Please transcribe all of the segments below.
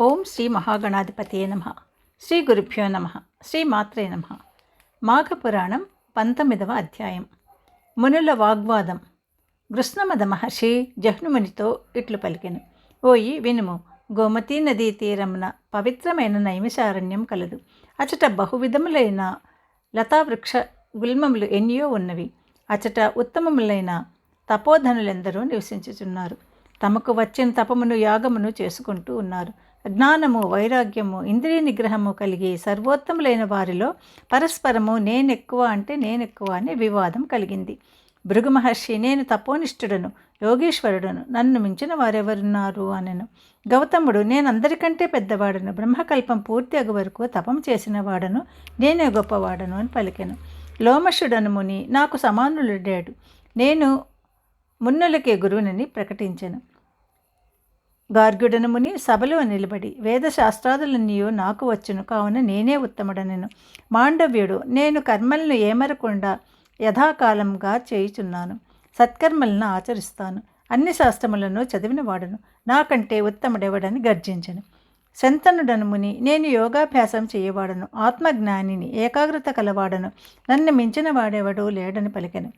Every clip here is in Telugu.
ఓం శ్రీ మహాగణాధిపతియే నమ. శ్రీ గురుభ్యో నమ. శ్రీ మాత్రే నమ. మాఘపురాణం పంతొమ్మిదవ అధ్యాయం. మునుల వాగ్వాదం. కృష్ణమద మహర్షి జహ్నుమునితో ఇట్లు పలికెను. ఓయి వినుము గోమతీ నదీ తీరమున పవిత్రమైన నైమిషారణ్యం కలదు. అచట బహువిధములైన లతావృక్ష గుల్మములు ఎన్నో ఉన్నవి. అచట ఉత్తమములైన తపోధనులెందరూ నివసించుచున్నారు. తమకు వచ్చిన తపమును యాగమును చేసుకుంటూ ఉన్నారు. జ్ఞానము వైరాగ్యము ఇంద్రియ నిగ్రహము కలిగి సర్వోత్తములైన వారిలో పరస్పరము నేనెక్కువ అంటే నేనెక్కువ అనే వివాదం కలిగింది. భృగు మహర్షి నేను తపోనిష్ఠుడను యోగేశ్వరుడను నన్ను మించిన వారెవరున్నారు? అనెను. గౌతముడు నేను అందరికంటే పెద్దవాడను బ్రహ్మకల్పం పూర్తి అగు వరకు తపం చేసిన వాడను నేనే గొప్పవాడను అని పలికెను. లోమషుడను ముని నాకు సమానులుడాడు నేను మున్నులకే గురువునని ప్రకటించాను. గార్గ్యుడను ముని సభలో నిలబడి వేదశాస్త్రాదులన్నీయో నాకు వచ్చును కావున నేనే ఉత్తముడనెను. మాండవ్యుడు నేను కర్మలను ఏమరకుండా యథాకాలంగా చేయుచున్నాను. సత్కర్మలను ఆచరిస్తాను. అన్ని శాస్త్రములను చదివిన వాడను. నాకంటే ఉత్తముడెవడని గర్జించను. శంతనుడను ముని నేను యోగాభ్యాసం చేయవాడను. ఆత్మజ్ఞానిని ఏకాగ్రత కలవాడను. నన్ను మించిన వాడెవడో లేడని పలికెను.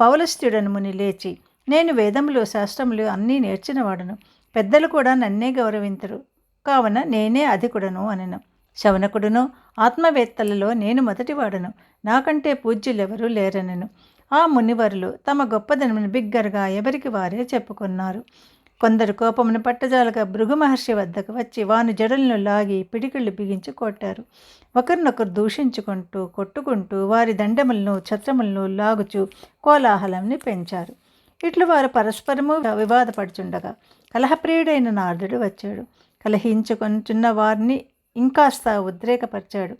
పౌలస్త్యుడను ముని లేచి నేను వేదములు శాస్త్రములు అన్నీ నేర్చినవాడను. పెద్దలు కూడా నన్నే గౌరవించరు కావున నేనే అధికుడను అనను. శవనకుడును ఆత్మవేత్తలలో నేను మొదటివాడను. నాకంటే పూజ్యులెవరూ లేరనను. ఆ మునివరులు తమ గొప్పదనమును బిగ్గరగా ఎవరికి వారే చెప్పుకున్నారు. కొందరు కోపమును పట్టజాలగా భృగు మహర్షి వద్దకు వచ్చి వాను జడలను లాగి పిడికిళ్ళు బిగించి కొట్టారు. ఒకరినొకరు దూషించుకుంటూ కొట్టుకుంటూ వారి దండములను ఛత్రములను లాగుచూ కోలాహలంని పెంచారు. ఇట్లు వారు పరస్పరము వివాదపడుచుండగా కలహప్రియుడైన నారదుడు వచ్చాడు. కలహించుకొనుచున్న వారిని ఇంకాస్త ఉద్రేకపరిచాడు.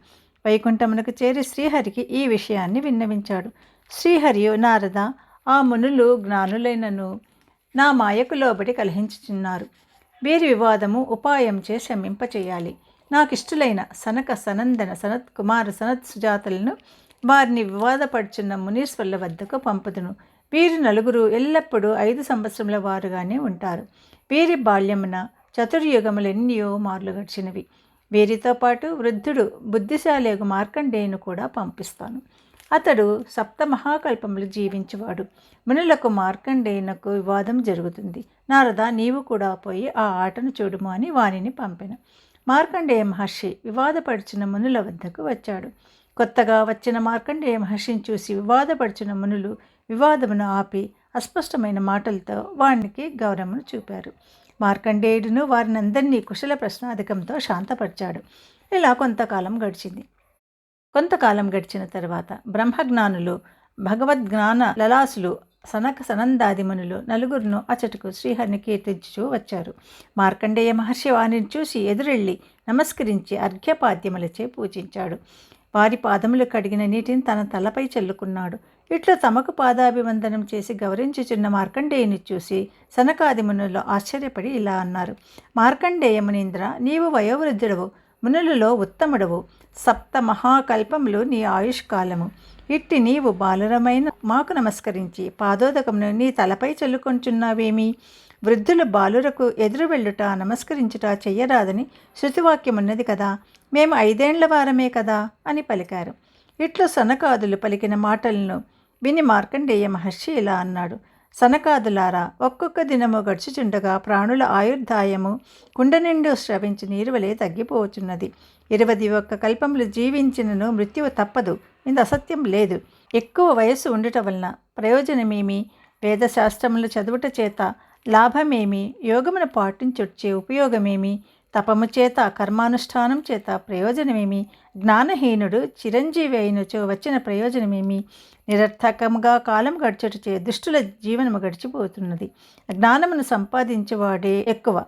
వైకుంఠమునకు చేరి శ్రీహరికి ఈ విషయాన్ని విన్నవించాడు. శ్రీహరియు నారద ఆ మునులు జ్ఞానులైనను నా మాయకు లోబడి కలహించుచున్నారు. వీరి వివాదము ఉపాయంచే శమింపచేయాలి. నాకిష్టులైన సనక సనందన సనత్ కుమార సనత్ సుజాతలను వారిని వివాదపడుచున్న మునీశ్వర్ల వద్దకు పంపుదును. వీరి నలుగురు ఎల్లప్పుడూ ఐదు సంవత్సరముల వారుగానే ఉంటారు. వీరి బాల్యమున చతుర్యుగములెన్నో మార్లు గడిచినవి. వీరితో పాటు వృద్ధుడు బుద్ధిశాలేగు మార్కండేయును కూడా పంపిస్తాను. అతడు సప్త మహాకల్పములు జీవించేవాడు. మునులకు మార్కండేయునకు వివాదం జరుగుతుంది. నారద నీవు కూడా పోయి ఆ ఆటను చూడుము అని వాణిని పంపెను. మార్కండేయ మహర్షి వివాదపడిచిన మునుల వద్దకు వచ్చాడు. కొత్తగా వచ్చిన మార్కండేయ మహర్షిని చూసి వివాదపడిచిన మునులు వివాదమును ఆపి అస్పష్టమైన మాటలతో వానికి గౌరవమును చూపారు. మార్కండేయుడును వారిని అందరినీ కుశల ప్రశ్నాధికంతో శాంతపరిచాడు. ఇలా కొంతకాలం గడిచింది. కొంతకాలం గడిచిన తర్వాత బ్రహ్మజ్ఞానులు భగవద్జ్ఞాన లలాసులు సనక సనందాదిమునులు నలుగురును అచటకు శ్రీహరిని కీర్తించుచూ వచ్చారు. మార్కండేయ మహర్షి వారిని చూసి ఎదురెళ్ళి నమస్కరించి అర్ఘ్యపాద్యములచే పూజించాడు. వారి పాదములు కడిగిన నీటిని తన తలపై చెల్లుకున్నాడు. ఇట్లు తమకు పాదాభివందనం చేసి గౌరవించుచున్న మార్కండేయుని చూసి సనకాదిమునులు ఆశ్చర్యపడి ఇలా అన్నారు. మార్కండేయ మునీంద్ర నీవు వయోవృద్ధుడవు మునులలో ఉత్తముడవు. సప్త మహాకల్పములు నీ ఆయుష్కాలము. ఇట్టి నీవు బాలురమైన మాకు నమస్కరించి పాదోదకమును నీ తలపై చల్లుకొంచున్నావేమి? వృద్ధులు బాలురకు ఎదురు వెళ్ళుట నమస్కరించుట చెయ్యరాదని శృతివాక్యమున్నది కదా. మేము ఐదేండ్ల వారమే కదా అని పలికారు. ఇట్లు సనకాదులు పలికిన మాటలను విని మార్కండేయ మహర్షి ఇలా అన్నాడు. సనకాదులారా ఒక్కొక్క దినము గడుచుచుండగా ప్రాణుల ఆయుర్దాయము కుండ నిండు స్రవించి నీరు వలె తగ్గిపోవచ్చున్నది ఇరవై ఒక్క కల్పములు జీవించినను మృత్యువు తప్పదు. ఇంత అసత్యం లేదు. ఎక్కువ వయస్సు ఉండటం వలన ప్రయోజనమేమి? వేదశాస్త్రములు చదువుట చేత లాభమేమి? యోగమును పాటించొచ్చే ఉపయోగమేమి? తపము చేత కర్మానుష్ఠానం చేత ప్రయోజనమేమి? జ్ఞానహీనుడు చిరంజీవి అయినచో వచ్చిన ప్రయోజనమేమి? నిరర్థకముగా కాలం గడిచటచే దుష్టుల జీవనము గడిచిపోతున్నది. జ్ఞానమును సంపాదించేవాడే ఎక్కువ.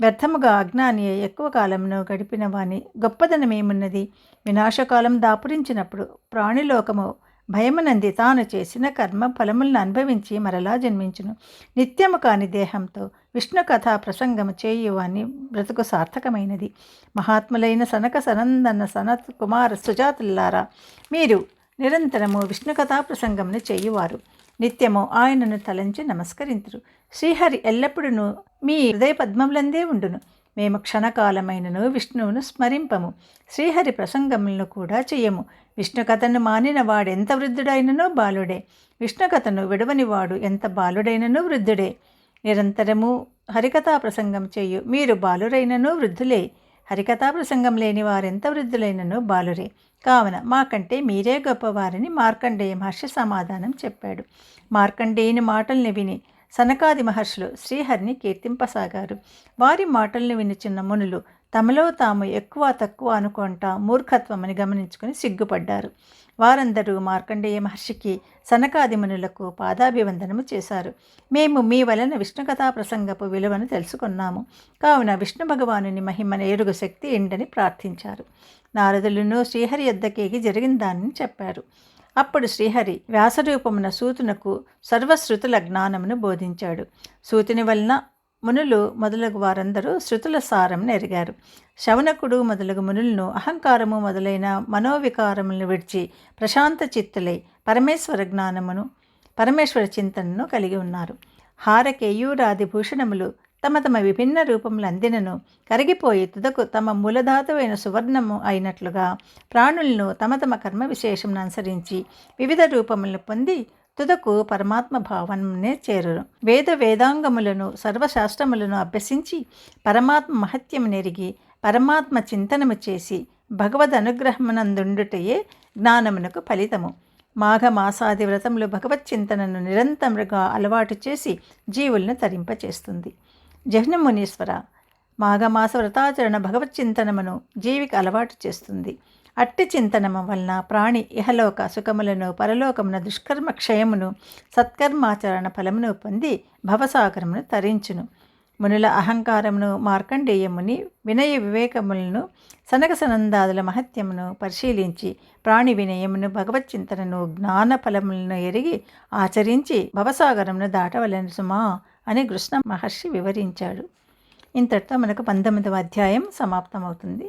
వ్యర్థముగా అజ్ఞాని ఎక్కువ కాలంను గడిపినవాని గొప్పదనమేమున్నది? వినాశకాలం దాపురించినప్పుడు ప్రాణిలోకము భయమునంది తాను చేసిన కర్మ ఫలములను అనుభవించి మరలా జన్మించును. నిత్యము కాని దేహంతో విష్ణు కథా ప్రసంగము చేయువాని బ్రతుకు సార్థకమైనది. మహాత్ములైన సనక సనందన సనత్ కుమార సుజాతుల్లారా మీరు నిరంతరము విష్ణు కథా ప్రసంగమును చేయువారు. నిత్యము ఆయనను తలంచి నమస్కరింతురు. శ్రీహరి ఎల్లప్పుడూ మీ హృదయ పద్మములందే ఉండును. మేము క్షణకాలమైనను విష్ణువును స్మరింపము. శ్రీహరి ప్రసంగములను కూడా చేయము విష్ణు కథను మానిన వాడెంత వృద్ధుడైననో బాలుడే. విష్ణు కథను విడవనివాడు ఎంత బాలుడైనను వృద్ధుడే. నిరంతరము హరికథా ప్రసంగం చేయు మీరు బాలురైనను వృద్ధులే. హరికథా ప్రసంగం లేని వారెంత వృద్ధులైనను బాలురే. కావున మాకంటే మీరే గొప్పవారని మార్కండేయ మహర్షి సమాధానం చెప్పాడు. మార్కండేయుని మాటల్ని విని సనకాది మహర్షులు శ్రీహరిని కీర్తింపసాగారు. వారి మాటల్ని వినిచున్న మునులు తమలో తాము ఎక్కువ తక్కువ అనుకుంటా మూర్ఖత్వమని గమనించుకుని సిగ్గుపడ్డారు. వారందరూ మార్కండేయ మహర్షికి సనకాదిమునులకు పాదాభివందనము చేశారు. మేము మీ వలన విష్ణు కథా ప్రసంగపు విలువను తెలుసుకున్నాము. కావున విష్ణు భగవానుని మహిమన ఎరుగు శక్తి ఏంటని ప్రార్థించారు. నారదులను శ్రీహరి యొద్దకేగి జరిగిన దానిని చెప్పారు. అప్పుడు శ్రీహరి వ్యాసరూపమున సూతునకు సర్వశ్రుతుల జ్ఞానమును బోధించాడు. సూతుని వలన మునులు మొదలగు వారందరూ శృతుల సారం ఎరిగారు. శవనకుడు మొదలగు మునులను అహంకారము మొదలైన మనోవికారములను విడిచి ప్రశాంత చిత్తులై పరమేశ్వర జ్ఞానమును పరమేశ్వర చింతనను కలిగి ఉన్నారు. హారకేయూరాది భూషణములు తమ తమ విభిన్న రూపములు అందినను కరిగిపోయి తుదకు తమ మూలధాతువైన సువర్ణము అయినట్లుగా ప్రాణులను తమ తమ కర్మ విశేషమును అనుసరించి వివిధ రూపములను పొంది తుదకు పరమాత్మ భావననే చేరును వేద వేదాంగములను సర్వశాస్త్రములను అభ్యసించి పరమాత్మ మహత్యము నెరిగి పరమాత్మ చింతనము చేసి భగవద్ అనుగ్రహమునందుండుటయే జ్ఞానమునకు ఫలితము. మాఘమాసాది వ్రతములు భగవత్ చింతనను నిరంతరముగా అలవాటు చేసి జీవులను తరింపచేస్తుంది. జహ్నమునీశ్వర మాఘమాస వ్రతాచరణ భగవత్ చింతనమును జీవికి అలవాటు చేస్తుంది. అట్టి చింతనము వలన ప్రాణి ఇహలోక సుఖములను పరలోకమున దుష్కర్మ క్షయమును సత్కర్మాచరణ ఫలమును పొంది భవసాగరమును తరించును. మునుల అహంకారమును మార్కండేయముని వినయ వివేకములను సనక సనందాదుల మహత్యమును పరిశీలించి ప్రాణి వినయమును భగవత్ చింతనను జ్ఞాన ఫలములను ఎరిగి ఆచరించి భవసాగరమును దాటవలను సుమా అని కృష్ణ మహర్షి వివరించాడు. ఇంతటితో మనకు పంతొమ్మిదవ అధ్యాయం సమాప్తమవుతుంది.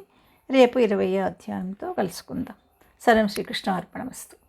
రేపు ఇరవై అధ్యాయంతో కలుసుకుందాం. సరం శ్రీకృష్ణ అర్పణమస్తు.